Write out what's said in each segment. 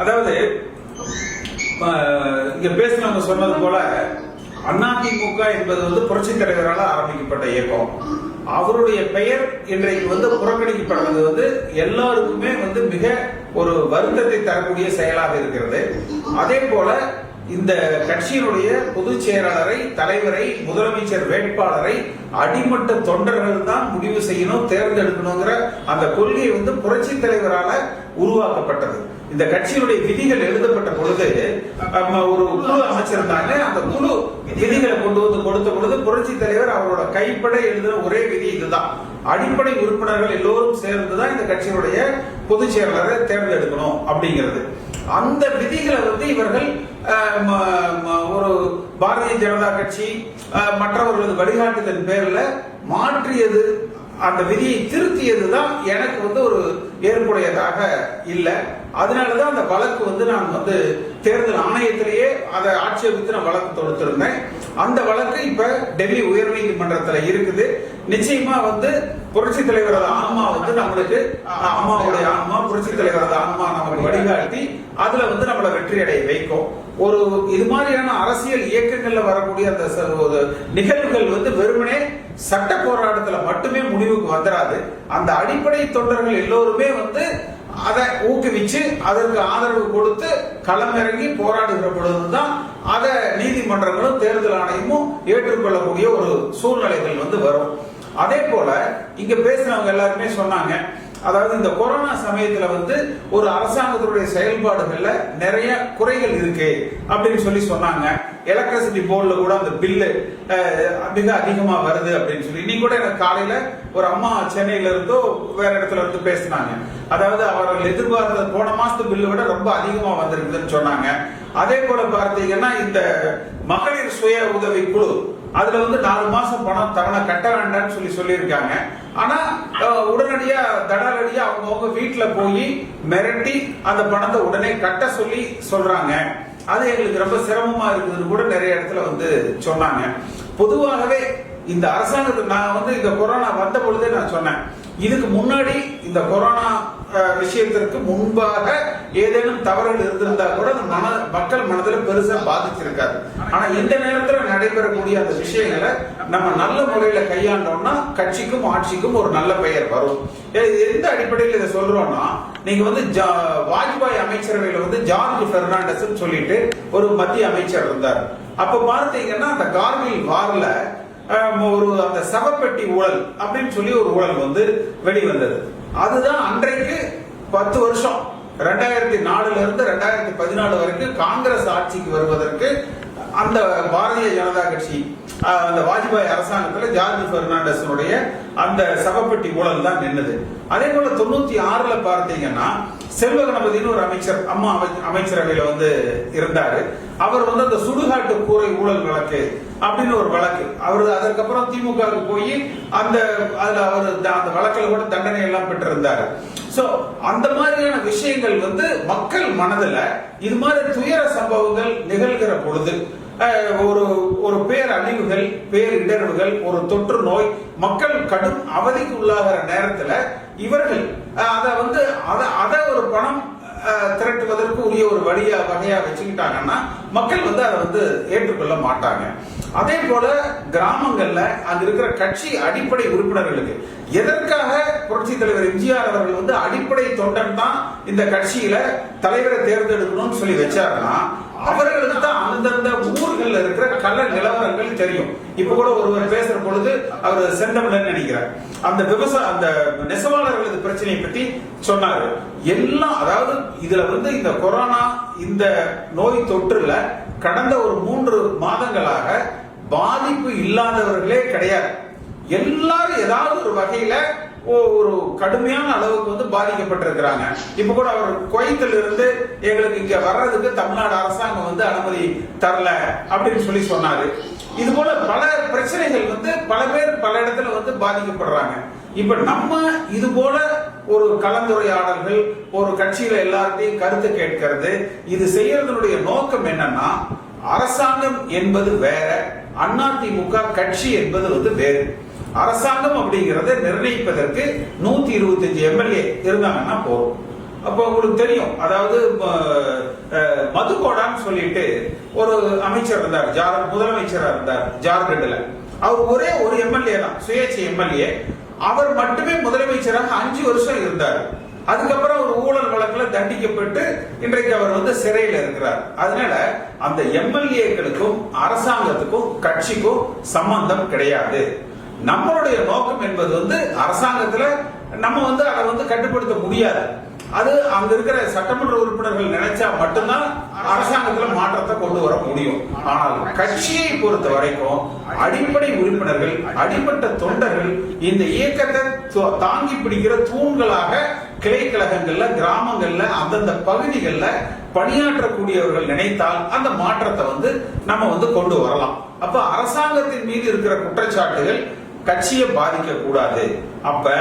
அதாவது இங்க பேசினவங்க சொன்னது போல அதிமுக என்பது வந்து புரட்சி தலைவரால் ஆரம்பிக்கப்பட்ட இயக்கம். அவருடைய பெயர் இன்றைக்கு வந்து புறக்கணிக்கப்படுறது வந்து எல்லாருக்குமே வந்து மிக ஒரு வருத்தத்தை தரக்கூடிய செயலாக இருக்கிறது. அதே போல இந்த கட்சியினுடைய பொதுச் செயலாளரை தலைவரை முதலமைச்சர் வேட்பாளரை அடிமட்ட தொண்டர்கள் தான் முடிவு செய்யணும் தேர்ந்தெடுக்கணுங்கிற அந்த கொள்கை வந்து புரட்சி தலைவரால உருவாக்கப்பட்டது. இந்த கட்சியினுடைய விதிகள் எழுதப்பட்ட பொழுது நம்ம ஒரு குழு அமைச்சிருந்தாங்க அந்த குழு விதிகளை கொண்டு வந்து கொடுத்த பொழுது புரட்சி தலைவர் அவரோட கைப்பட எழுதின ஒரே விதி இதுதான். அடிப்படை உறுப்பினர்கள் எல்லோரும் சேர்ந்துதான் இந்த கட்சியினுடைய பொதுச் செயலாளரை தேர்ந்தெடுக்கணும் அப்படிங்கிறது. அந்த விதிகளை வந்து இவர்கள் ம- ம- ஒரு பாரதிய ஜனதா கட்சி மற்றவர்களது வழிகாட்டுதல் பேர்ல மாற்றியது அந்த விதியை திருத்தியது தான் எனக்கு வந்து ஒரு ஏற்புடையதாக இல்லை. அதனாலதான் அந்த வழக்கு வந்து நான் வந்து தேர்தல் ஆணையத்திலேயே அதை ஆட்சேபித்து நான் வழக்கு தொடுத்திருந்தேன். அந்த வழக்கு இப்ப டெல்லி உயர்நீதிமன்றத்துல இருக்குது. நிச்சயமா வந்து புரட்சி தலைவரது ஆன்மா வந்து நம்மளுக்கு அம்மாவுடைய ஆன்மா புரட்சி தலைவரது ஆன்மா நமக்கு வழிகாட்டி அதுல வந்து நம்மளை வெற்றி அடைய வைக்கும். ஒரு இது மாதிரியான அரசியல் இயக்கங்கள்ல வரக்கூடிய அந்த ச- நிகழ்வுகள் வந்து வெறுமனே சட்ட போராட்டத்துல மட்டுமே முடிவுக்கு வந்துடாது அந்த அடிப்படை தொண்டர்கள் எல்லோருமே வந்து அதை ஊக்குவிச்சு அதற்கு ஆதரவு கொடுத்து களமிறங்கி போராடுகிற பொழுதுதான் அதை நீதிமன்றங்களும் தேர்தல் ஆணையமும் ஏற்றுக்கொள்ளக்கூடிய ஒரு சூழ்நிலைகள் வந்து வரும். அதே போல இங்க பேசினவங்க எல்லாருமே சொன்னாங்க அதாவது இந்த கொரோனா சமயத்துல வந்து ஒரு அரசாங்கத்துடைய செயல்பாடுகள்ல நிறைய குறைகள் இருக்கு அப்படின்னு சொல்லி சொன்னாங்க. எலக்ட்ரிசிட்டி போர்டுல கூட அந்த பில்லு மிக அதிகமா வருது அப்படின்னு சொல்லி. இன்னைக்கு கூட எனக்கு காலையில ஒரு அம்மா சென்னையில இருந்தோ வேற இடத்துல இருந்து பேசினாங்க. அதாவது அவர்கள் எதிர்பார்த்த போன மாசத்து பில்லு விட ரொம்ப அதிகமா வந்திருக்குதுன்னு சொன்னாங்க. அதே போல பார்த்தீங்கன்னா இந்த மகளிர் சுய உதவி குழு. அதுல வந்து நாலு மாசம் பணம் தவணை கட்ட வேண்டாம்னு சொல்லி சொல்லியிருக்காங்க. ஆனா உடனடியா தடாலடியா அவங்கவுங்க வீட்டுல போய் மிரட்டி அந்த பணத்தை உடனே கட்ட சொல்லி சொல்றாங்க. அது எங்களுக்கு ரொம்ப சிரமமா இருக்குதுன்னு கூட நிறைய இடத்துல வந்து சொன்னாங்க. பொதுவாகவே இந்த அரசாங்கத்துக்கு நான் வந்து இந்த கொரோனா வந்த பொழுதே நான் சொன்னேன். இதுக்கு முன்னாடி இந்த கொரோனா விஷயத்திற்கு முன்பாக ஏதேனும் தவறுகள் இருந்திருந்தா கூட அந்த மன மக்கள் மனதில் பெருசா பாதிச்சிருக்காது. ஆனா இந்த நேரத்துல நடைபெறக்கூடிய அந்த விஷயங்களை நம்ம நல்ல முறையில கையாண்டோம்னா கட்சிக்கும் ஆட்சிக்கும் ஒரு நல்ல பெயர் வரும். எந்த அடிப்படையில் இதை சொல்றோம்னா நீங்க வந்து ஜா- வாஜ்பாய் அமைச்சரவையில வந்து ஜார்ஜ் பெர்னாண்டஸ் சொல்லிட்டு ஒரு மத்திய அமைச்சர் இருந்தார். அப்ப பார்த்தீங்கன்னா அந்த கார்கில் வார்ல ஒரு அந்த சவப்பெட்டி ஊழல் அப்படின்னு சொல்லி ஒரு ஊழல் வந்து வெளிவந்தது. அதுதான் அன்றைக்கு பத்து வருஷம். ரெண்டாயிரத்தி நாலுல இருந்து ரெண்டாயிரத்தி பதினாலு வரைக்கும் காங்கிரஸ் ஆட்சிக்கு வருவதற்கு அந்த பாரதிய ஜனதா கட்சி அந்த வாஜ்பாய் அரசாங்கத்துல ஜார்ஜ் பெர்னாண்டஸனுடைய அந்த சவப்பெட்டி ஊழல் தான் நின்னுது. அதே போல தொண்ணூத்தி ஆறுல பார்த்தீங்கன்னா செல்வ கணபதினு ஒரு அமைச்சர் அம்மா அமை- அமைச்சரவையில வந்து இருந்தாரு. அவர் வந்து அந்த சுடுகாட்டு கூரை ஊழல் வழக்கு அப்படின்னு ஒரு வழக்கு. அவர் அதற்கப்புறம் திமுகவுக்கு போய் அந்த அதுல அவர் த- அந்த வழக்கில் கூட தண்டனை எல்லாம் பெற்றிருந்தாரு. சோ அந்த மாதிரியான விஷயங்கள் வந்து மக்கள் மனதுல இது மாதிரி துயர சம்பவங்கள் நிகழ்கிற பொழுது ஒரு ஒரு பேர் அழிவுகள் பேர் இடர்வுகள் ஒரு தொற்று நோய் மக்கள் கடும் அவதிக்கு உள்ளாகிற நேரத்துல இவர்கள் அதை வந்து அதை அதை ஒரு பணம் திரட்டுவதற்கு உரிய ஒரு வழியா வகையா வச்சுக்கிட்டாங்கன்னா மக்கள் வந்து அதை வந்து ஏற்றுக்கொள்ள மாட்டாங்க. அதே போல கிராமங்கள்ல அங்க இருக்கிற கட்சி அடிப்படை உறுப்பினர்களுக்கு எதற்காக புரட்சி தலைவர் எம்ஜிஆர் அவர்கள் வந்து அடிப்படை தொண்டன் தான் இந்த கட்சியில தலைவரை தேர்ந்தெடுக்கணும்னு சொல்லி வச்சாருன்னா அவர்களுக்கு தான் அந்தந்த ஊர்களில் இருக்கிற கல நிலவரங்கள் தெரியும். இப்ப கூட ஒருவர் பேசுற பொழுது அவர் செந்தமிழன் நினைக்கிறார். அந்த விவசாய அந்த நெசவாளர்களது பிரச்சனையை பத்தி சொன்னாரு. எல்லாம் அதாவது இதுல வந்து இந்த கொரோனா இந்த நோய் தொற்றுல கடந்த ஒரு மூன்று மாதங்களாக பாதிப்பு இல்லாதவர்களே கிடையாது. எல்லாரும் ஏதாவது ஒரு வகையில ஒரு கடுமையான அளவுக்கு வந்து பாதிக்கப்பட்டிருக்கிறாங்க. இப்ப கூட அவர் குவைத்தில் இருந்து எங்களுக்கு இங்க வர்றதுக்கு தமிழ்நாடு அரசாங்கம் வந்து அனுமதி தரல அப்படின்னு சொல்லி சொன்னாரு. இது போல பல பிரச்சனைகள் வந்து பல பேர் பல இடத்துல வந்து பாதிக்கப்படுறாங்க. இப்ப நம்ம இது போல ஒரு கலந்துரையாடல்கள் ஒரு கட்சியில எல்லார்ட்டையும் கருத்து கேட்கிறது. இது செய்யறதனுடைய நோக்கம் என்னன்னா அரசாங்கம் என்பது வேற அதிமுக கட்சி என்பது வந்து வேறு. அரசாங்கம் அப்படிங்கறத நிர்ணயிப்பதற்கு நூத்தி இருபத்தி அஞ்சு எம்எல்ஏ இருந்தாங்கன்னா போதும். அப்போ உங்களுக்கு தெரியும் அதாவது அஹ், சொல்லிட்டு ஒரு அமைச்சர் இருந்தார் ஜார் முதலமைச்சரா இருந்தார் ஜார்க்கண்ட்ல. அவர் ஒரே ஒரு எம்எல்ஏ தான் சுயேட்சை எம்எல்ஏ. அவர் மட்டுமே முதலமைச்சராக அஞ்சு வருஷம் இருந்தார். அதுக்கப்புறம் ஒரு ஊழல் வழக்குல தண்டிக்கப்பட்டு இன்றைக்கு அவர் வந்து சிறையில் இருக்கிறார். அதனால அந்த எம்எல்ஏக்களுக்கும் அரசாங்கத்துக்கும் கட்சிக்கும் சம்பந்தம் கிடையாது. நம்மளுடைய நோக்கம் என்பது வந்து அரசாங்கத்துல நம்ம வந்து அதை வந்து கட்டுப்படுத்த முடியாது. அது அங்க இருக்கிற சட்டமன்ற உறுப்பினர்கள் நினைச்சா மட்டும்தான் அரசாங்கத்துல மாற்றத்தை கொண்டு வர முடியும். ஆனால் கட்சியை பொறுத்த வரைக்கும் அடிப்படை உறுப்பினர்கள் அடிப்பட்ட தொண்டர்கள் இந்த இயக்கத்தை தாங்கி பிடிக்கிற தூண்களாக கிளை கழகங்கள்ல கிராமங்கள்ல அந்தந்த பகுதிகளில் பணியாற்றக்கூடியவர்கள் நினைத்தால் அந்த மாற்றத்தை வந்து நம்ம வந்து கொண்டு வரலாம். அப்ப அரசாங்கத்தின் மீது இருக்கிற குற்றச்சாட்டுகள் கட்சியை பாதிக்க கூடாது அப்ப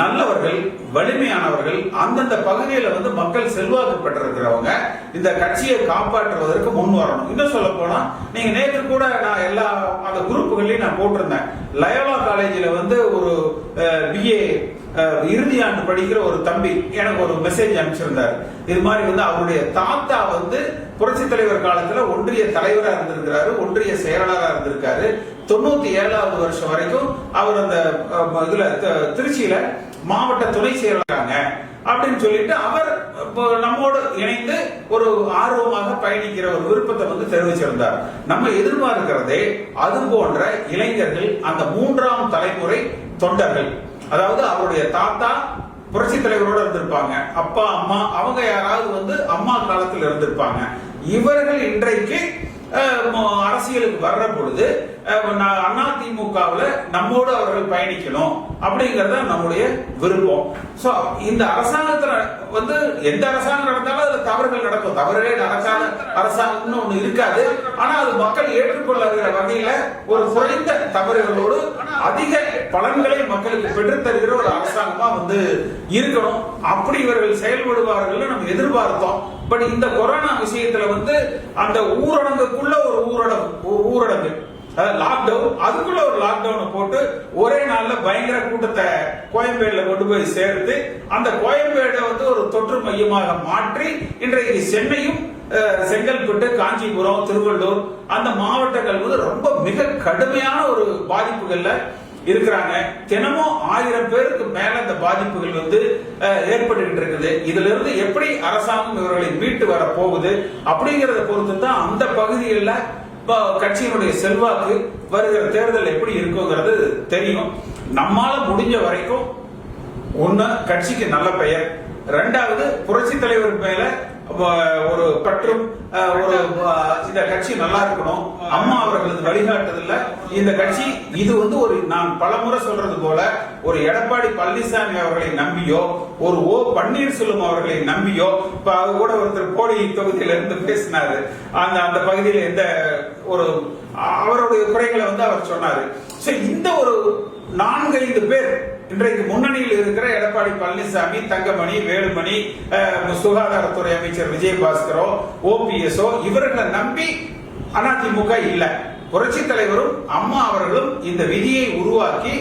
நல்லவர்கள் வலிமையானவர்கள் அந்தந்த பகுதியில வந்து மக்கள் செல்வாக்கு பெற்றிருக்கிறவங்க இந்த கட்சியை காப்பாற்றுவதற்கு முன் வரணும். இன்னும் சொல்ல போனா நீங்க நேற்று கூட நான் எல்லா அந்த குரூப்புகள்லயும் நான் போட்டிருந்தேன். லயோலா காலேஜில் வந்து ஒரு பிஏ இறுதி ஆண்டு படிக்கிற ஒரு தம்பி எனக்கு ஒரு மெசேஜ் அனுப்பிச்சிருந்தார். இது மாதிரி வந்து அவருடைய தாத்தா வந்து புரட்சி தலைவர் காலத்துல ஒன்றிய தலைவரா இருந்திருக்கிறாரு ஒன்றிய செயலாளரா இருந்திருக்காரு. தொண்ணூத்தி ஏழாவது வருஷம் வரைக்கும் அவர் அந்த இதுல திருச்சியில மாவட்ட துணை செயலாளராங்க. அப்படின்னு சொல்லிட்டு அவர் இப்போ நம்மோடு இணைந்து ஒரு ஆர்வமாக பயணிக்கிற ஒரு விருப்பத்தை வந்து தெரிவிச்சிருந்தார். நம்ம எதிர்பார்க்கிறதே அது போன்ற இளைஞர்கள் அந்த மூன்றாம் தலைமுறை தொண்டர்கள். அதாவது அவருடைய தாத்தா புரட்சி தலைவரோட இருந்திருப்பாங்க. அப்பா அம்மா அவங்க யாராவது வந்து அம்மா காலத்தில் இருந்திருப்பாங்க. இவர்கள் இன்றைக்கு அரசியலுக்கு வர்ற பொழுது அதிமுகவுல நம்மோடு அவர்கள் பயணிக்கணும் அப்படிங்கறத நம்முடைய விருப்பம். சோ இந்த அரசாங்கத்துல வந்து எந்த அரசாங்கம் நடந்தாலும் அதுல தவறுகள் நடக்கும். தவறுகளே நடக்காத அரசாங்கம்னு ஒண்ணு இருக்காது. ஆனா அது மக்கள் ஏற்றுக்கொள்ளுகிற வகையில ஒரு குறைந்த தவறுகளோடு அதிக பலன்களை மக்களுக்கு பெற்றுத்தருகிற ஒரு அரசாங்கமா வந்து இருக்கணும். அப்படி இவர்கள் செயல்படுவார்கள் நம்ம எதிர்பார்த்தோம். பட் இந்த கொரோனா விஷயத்துல வந்து அந்த ஊரடங்குக்குள்ள ஒரு ஊரடங்கு ஊரடங்கு. லாக்டவுன் அதுக்குள்ள ஒரு லாக்டவுனை போட்டு ஒரே நாள்ல பயங்கர கூட்டத்தை கோயம்பேடுல கொண்டு போய் சேர்த்து அந்த கோயம்பேடை வந்து ஒரு தொற்று மையமாக மாற்றி இன்றைக்கு சென்னையும் செங்கல்பட்டு காஞ்சிபுரம் திருவள்ளூர் அந்த மாவட்டங்கள் வந்து ரொம்ப மிக கடுமையான ஒரு பாதிப்புகள்ல இருக்கிறாங்க. தினமும் ஆயிரம் பேருக்கு மேல இந்த பாதிப்புகள் வந்து ஏற்பட்டுகிட்டு இருக்குது. இதுல இருந்து எப்படி அரசாங்கம் இவர்களை மீட்டு வர போகுது அப்படிங்கறத பொறுத்து தான் அந்த பகுதிகளில் கட்சியினுடைய செல்வாக்கு வருகிற தேர்தல் எப்படி இருக்குங்கிறது தெரியும். நம்மால முடிஞ்ச வரைக்கும் ஒன்னு கட்சிக்கு நல்ல பெயர். ரெண்டாவது புரட்சி தலைவர் மேல ஒரு பற்றும் ஒரு இந்த கட்சி நல்லா இருக்கணும். அம்மா அவர்களது வழிகாட்டுதல்ல. இந்த கட்சி இது வந்து ஒரு நான் பலமுறை சொல்றது போல ஒரு எடப்பாடி பழனிசாமி அவர்களை நம்பியோ ஒரு ஓ பன்னீர்செல்வம் அவர்களை நம்பியோ இப்ப கூட ஒருத்தர் கோடி தொகுதியில இருந்து பேசினாரு. அந்த அந்த பகுதியில எந்த ஒரு அவருடைய குறைகளை வந்து அவர் சொன்னாரு. சோ இந்த ஒரு நான்கைந்து பேர் இன்றைக்கு முன்னணியில் இருக்கிற எடப்பாடி பழனிசாமி தங்கமணி வேலுமணி சுகாதாரத்துறை அமைச்சர் விஜயபாஸ்கரோ ஓபிஎஸ்ஓ இவர்களை நம்பி அதிமுக இல்லை. புரட்சி தலைவரும் அம்மா அவர்களும் இந்த விதியை உருவாக்கி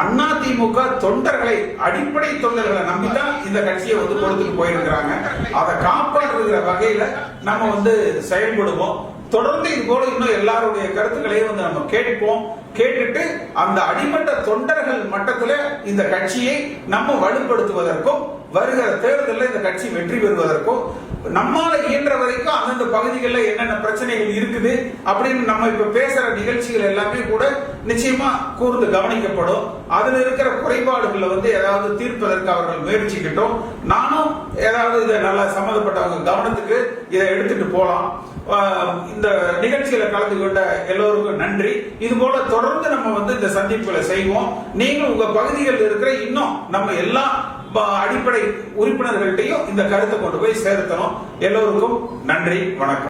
அதிமுக தொண்டர்களை அடிப்படை தொண்டர்களை நம்பிதான் இந்த கட்சியை வந்து கொடுத்துட்டு போயிருக்கிறாங்க. அதை காப்பாற்றுகிற வகையில நம்ம வந்து செயல்படுவோம். தொடர்ந்து இது போல இன்னும் எல்லாருடைய கருத்துக்களையும் வந்து நம்ம கேட்போம் கேட்டுட்டு அந்த அடிமட்ட தொண்டர்கள் மட்டத்துல இந்த கட்சியை நம்ம வலுப்படுத்துவதற்கும் வருகிற தேர்தலில் இந்த கட்சி வெற்றி பெறுவதற்கும் நம்மால இயன்ற வரைக்கும் அந்தந்த பகுதிகளில் என்னென்ன பிரச்சனைகள் இருக்குது அப்படின்னு நம்ம இப்ப பேசுற நிகழ்ச்சிகள் எல்லாமே கூட நிச்சயமா கூர்ந்து கவனிக்கப்படும். அதுல இருக்கிற குறைபாடுகளை வந்து ஏதாவது தீர்ப்பதற்கு அவர்கள் முயற்சிக்கட்டும். நானும் ஏதாவது இதை நல்லா சம்மந்தப்பட்டவங்க கவனத்துக்கு இதை எடுத்துட்டு போகலாம் இந்த நிகழ்ச்சியில கலந்து கொண்ட எல்லோருக்கும் நன்றி. இது போல தொடர்ந்து நம்ம வந்து இந்த சந்திப்புகளை செய்வோம். நீங்கள் உங்க பகுதிகளில் இருக்கிற இன்னும் நம்ம எல்லா அடிப்படை உறுப்பினர்கள்ட்டையும் இந்த கருத்தை கொண்டு போய் சேர்த்தணும். எல்லோருக்கும் நன்றி வணக்கம்.